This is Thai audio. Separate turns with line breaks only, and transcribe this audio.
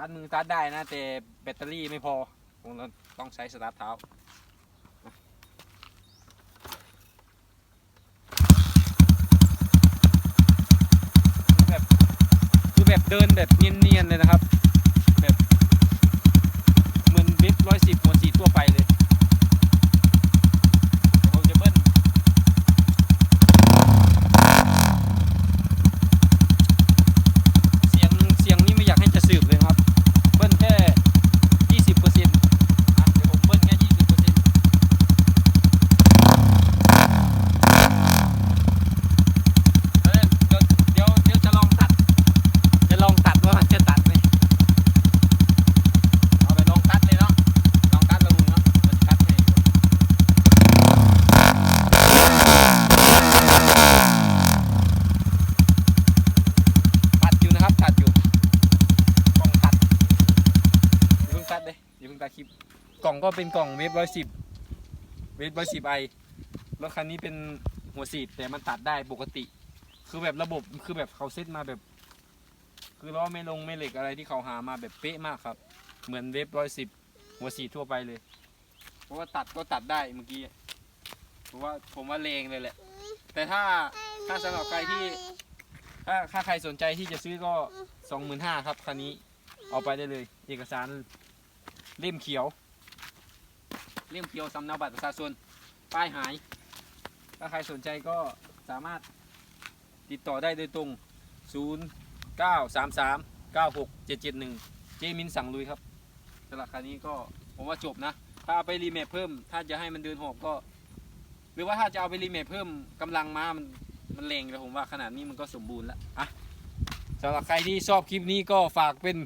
าร์ทมือสตาร์ทได้นะ แต่แบตเตอรี่ไม่พอคงต้องใช้สตาร์ทเท้าแบบคือแบบเดินแบบเนียนๆเลยนะครับเหมือนเบสร้อยสิบหัวฉีดทั่วไปเลยเดี๋ยวผมจะเบิ้ลเสียงเสียงนี่ไม่อยากให้จะสืบเลยครับ เบิ้ลแค่ยี่สิบเปอร์เซ็นต์เดี๋ยวผมเบิ้ลแค่ยี่สิบเปอร์เซ็นต์ เดี๋ยวเดี๋ยวเดี๋ยวจะลองตัด จะลองตัดว่ามันจะตัดไหมเอาไปลองตัดเลยเนาะ ลองตัดลงเนาะมันตัดให้ตัดอยู่นะครับ ตัดอยู่ กล่องตัดอย่าเพิ่งตั ดเลยอย่าคลิปกล่องก็เป็นกล่องเวฟร้อยสิบเวฟร้อยสิบไอรถคันนี้เป็นหัวสีดแต่มันตัดได้ปกติ คือแบบระบบคือแบบเขาเซตมาแบบ คือล้อไม่ลงไม่เหล็กอะไรที่เขาหามาแบบเป๊ะมากครับ เหมือนเวฟร้อยสิบหัวสีทั่วไปเลย เพราะว่าตัดก็ตัดได้เมื่อกี้เพราะว่าผมว่าเลงเลยแหละ แต่ถ้าถ้าสำหรับใครที่ ถ้าถ้าใครสนใจที่จะซื้อก็สองหมื่นห้าครับคันนี้เอาไปได้เลย เอกสาร เล่มเขียว เล่มเขียวสำเนาบัตรประชาชนป้ายหาย ถ้าใครสนใจก็สามารถติดต่อได้โดยตรง 0 9 3 3 9 6 7 7 1 เจมินสั่งลุยครับสำหรับคันนี้ก็ผมว่าจบนะ ถ้าเอาไปรีเมทเพิ่ม ถ้าจะให้มันเดินหอบก็ หรือว่าถ้าจะเอาไปรีเมทเพิ่มกำลังม้ามันมันแรงแล้วผมว่าขนาดนี้มันก็สมบูรณ์แล้วอะสำหรับใครที่ชอบคลิปนี้ก็ฝากเป็น